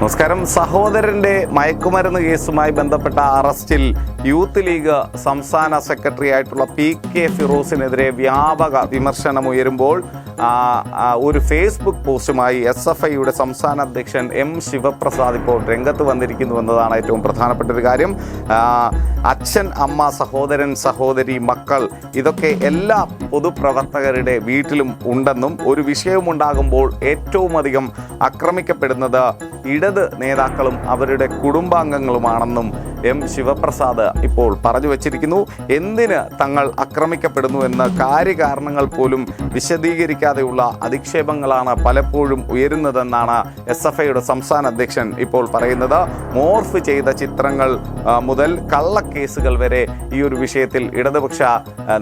നമസ്കാരം. സഹോദരന്റെ മയക്കുമരുന്ന് കേസുമായി ബന്ധപ്പെട്ട അറസ്റ്റിൽ യൂത്ത് ലീഗ് സംസ്ഥാന സെക്രട്ടറി ആയിട്ടുള്ള പി കെ ഫിറോസിനെതിരെ വ്യാപക വിമർശനം ഉയരുമ്പോൾ ഒരു ഫേസ്ബുക്ക് പോസ്റ്റുമായി എസ് എഫ് ഐയുടെ സംസ്ഥാന അധ്യക്ഷൻ എം ശിവപ്രസാദ് ഇപ്പോൾ രംഗത്ത് വന്നിരിക്കുന്നു എന്നതാണ് ഏറ്റവും പ്രധാനപ്പെട്ട ഒരു കാര്യം. അച്ഛൻ അമ്മ സഹോദരൻ സഹോദരി മക്കൾ ഇതൊക്കെ എല്ലാ പൊതുപ്രവർത്തകരുടെ വീട്ടിലും ഉണ്ടെന്നും ഒരു വിഷയമുണ്ടാകുമ്പോൾ ഏറ്റവും അധികം ആക്രമിക്കപ്പെടുന്നത് ഇടത് നേതാക്കളും അവരുടെ കുടുംബാംഗങ്ങളുമാണെന്നും എം ശിവപ്രസാദ് ഇപ്പോൾ പറഞ്ഞു വച്ചിരിക്കുന്നു. എന്തിന് തങ്ങൾ ആക്രമിക്കപ്പെടുന്നു എന്ന കാര്യകാരണങ്ങൾ പോലും വിശദീകരിക്കാതെയുള്ള അധിക്ഷേപങ്ങളാണ് പലപ്പോഴും ഉയരുന്നതെന്നാണ് എസ് എഫ് ഐയുടെ സംസ്ഥാന അധ്യക്ഷൻ ഇപ്പോൾ പറയുന്നത്. മോർഫ് ചെയ്ത ചിത്രങ്ങൾ മുതൽ കള്ളക്കേസുകൾ വരെ ഈ ഒരു വിഷയത്തിൽ ഇടതുപക്ഷ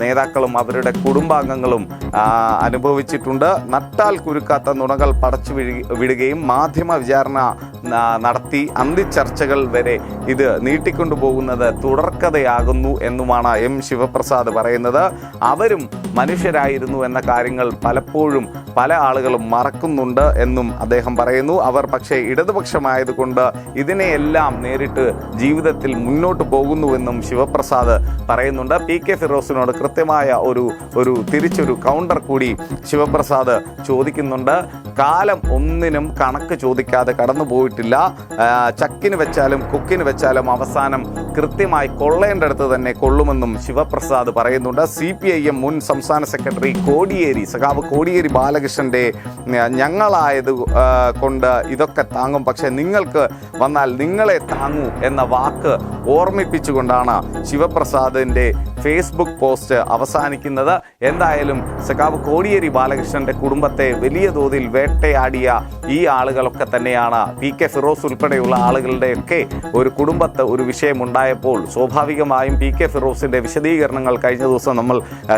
നേതാക്കളും അവരുടെ കുടുംബാംഗങ്ങളും അനുഭവിച്ചിട്ടുണ്ട്. നട്ടാൽ കുരുക്കാത്ത നുണകൾ പടച്ചു വിടുകയും മാധ്യമ വിചാരണ നടത്തി അന്തിച്ചർച്ചകൾ വരെ ഇത് നീട്ടിക്കൊണ്ടുപോകുന്നത് തുടർക്കഥയാകുന്നു എന്നുമാണ് എം ശിവപ്രസാദ് പറയുന്നത്. അവരും മനുഷ്യരായിരുന്നു എന്ന കാര്യങ്ങൾ പലപ്പോഴും പല ആളുകളും മറക്കുന്നുണ്ട് എന്നും അദ്ദേഹം പറയുന്നു. അവർ പക്ഷേ ഇടതുപക്ഷമായതുകൊണ്ട് ഇതിനെയെല്ലാം നേരിട്ട് ജീവിതത്തിൽ മുന്നോട്ട് പോകുന്നുവെന്നും ശിവപ്രസാദ് പറയുന്നുണ്ട്. പി കെ ഫിറോസിനോട് കൃത്യമായ ഒരു ഒരു തിരിച്ചൊരു കൗണ്ടർ കൂടി ശിവപ്രസാദ് ചോദിക്കുന്നുണ്ട്. കാലം ഒന്നിനും കണക്ക് ചോദിക്കാതെ കടന്നു പോയിട്ടില്ല ചക്കിന് വെച്ചാലും കുക്കിന് വെച്ചാലും അവസാനം കൃത്യമായി കൊള്ളേണ്ടടുത്ത് തന്നെ കൊള്ളുമെന്നും ശിവപ്രസാദ് പറയുന്നുണ്ട്. സി പി ഐ എം മുൻ സംസ്ഥാന സെക്രട്ടറി കോടിയേരി സഖാവ് കോടിയേരി ബാലകൃഷ്ണന്റെ ഞങ്ങളായത് കൊണ്ട് ഇതൊക്കെ താങ്ങും. പക്ഷെ നിങ്ങൾക്ക് വന്നാൽ നിങ്ങളെ താങ്ങൂ എന്ന വാക്ക് ഓർമ്മിപ്പിച്ചുകൊണ്ടാണ് ശിവപ്രസാദിന്റെ ഫേസ്ബുക്ക് പോസ്റ്റ് അവസാനിക്കുന്നത്. എന്തായാലും സഖാവ് കോടിയേരി ബാലകൃഷ്ണന്റെ കുടുംബത്തെ വലിയ തോതിൽ വേട്ടയാടിയ ഈ ആളുകളൊക്കെ തന്നെയാണ്. പി കെ ഫിറോസ് ഉൾപ്പെടെയുള്ള ആളുകളുടെയൊക്കെ ഒരു കുടുംബത്തെ ഒരു വിഷയമുണ്ടായപ്പോൾ സ്വാഭാവികമായും പി കെ ഫിറോസിന്റെ വിശദീകരണങ്ങൾ കഴിഞ്ഞ ദിവസം നമ്മൾ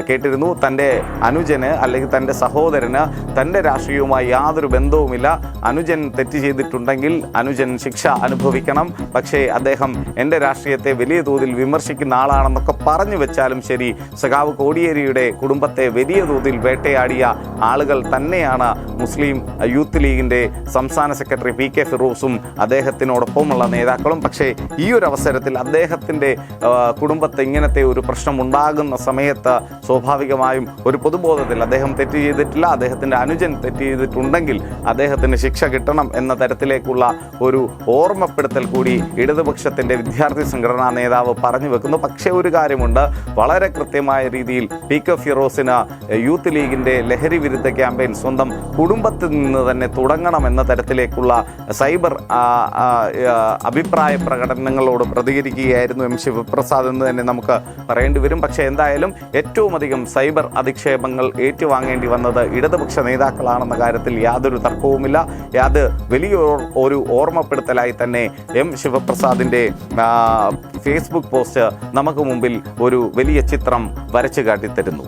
കേട്ടിരുന്നു. തന്റെ അനുജന് അല്ലെങ്കിൽ തന്റെ സഹോദരന് തന്റെ രാഷ്ട്രീയവുമായി യാതൊരു ബന്ധവുമില്ല. അനുജൻ തെറ്റ് ചെയ്തിട്ടുണ്ടെങ്കിൽ അനുജൻ ശിക്ഷ അനുഭവിക്കണം. പക്ഷേ അദ്ദേഹം എന്റെ രാഷ്ട്രീയത്തെ വലിയ തോതിൽ വിമർശിക്കുന്ന ആളാണെന്നൊക്കെ പറഞ്ഞു വെച്ചാലും ശരി സഖാവ് കോടിയേരിയുടെ കുടുംബത്തെ വലിയ തോതിൽ വേട്ടയാടിയ ആളുകൾ തന്നെയാണ് മുസ്ലിം യൂത്ത് ലീഗിന്റെ സംസ്ഥാന സെക്രട്ടറി പി കെ ഫിറോസും അദ്ദേഹത്തിനോടൊപ്പമുള്ള നേതാക്കളും. പക്ഷേ ഈ ഒരു അവസരത്തിൽ അദ്ദേഹത്തിന്റെ കുടുംബത്തെ ഇങ്ങനത്തെ ഒരു പ്രശ്നം ഉണ്ടാകുന്ന സമയത്ത് സ്വാഭാവികമായും ഒരു പൊതുബോധത്തിൽ അദ്ദേഹം തെറ്റ് ചെയ്തിട്ടില്ല അദ്ദേഹത്തിന്റെ അനുജൻ തെറ്റ് ചെയ്തിട്ടുണ്ടെങ്കിൽ അദ്ദേഹത്തിന് ശിക്ഷ കിട്ടണം എന്ന തരത്തിലേക്കുള്ള ഒരു ഓർമ്മപ്പെടുത്തൽ കൂടി ഇടതുപക്ഷത്തിന്റെ വിദ്യാർത്ഥി സംഘടനാ നേതാവ് പറഞ്ഞു വെക്കുന്നു. പക്ഷേ ഒരു കാര്യമുണ്ട് വളരെ കൃത്യമായ രീതിയിൽ പി കെ ഫിറോസിന് യൂത്ത് ലീഗിന്റെ ലഹരി വിരുദ്ധ ക്യാമ്പയിൻ സ്വന്തം കുടുംബത്തിൽ നിന്ന് തന്നെ തുടങ്ങണം എന്ന തരത്തിലേക്കുള്ള സൈബർ അഭിപ്രായ പ്രകടനങ്ങളോട് പ്രതികരിക്കുകയായിരുന്നു എം ശിവപ്രസാദ് എന്ന് തന്നെ നമുക്ക് പറയേണ്ടി വരും. പക്ഷേ എന്തായാലും ഏറ്റവും അധികം സൈബർ അധിക്ഷേപങ്ങൾ ഏറ്റുവാങ്ങേണ്ടി വന്നത് ഇടതുപക്ഷ നേതാക്കളാണെന്ന കാര്യത്തിൽ യാതൊരു തർക്കവുമില്ല. അത് വലിയ ഒരു ഓർമ്മപ്പെടുത്തലായി തന്നെ എം ശിവപ്രസാദിന്റെ ഫേസ്ബുക്ക് പോസ്റ്റ് നമുക്ക് മുമ്പിൽ ഒരു വലിയ ചിത്രം വരച്ചു കാട്ടിത്തരുന്നു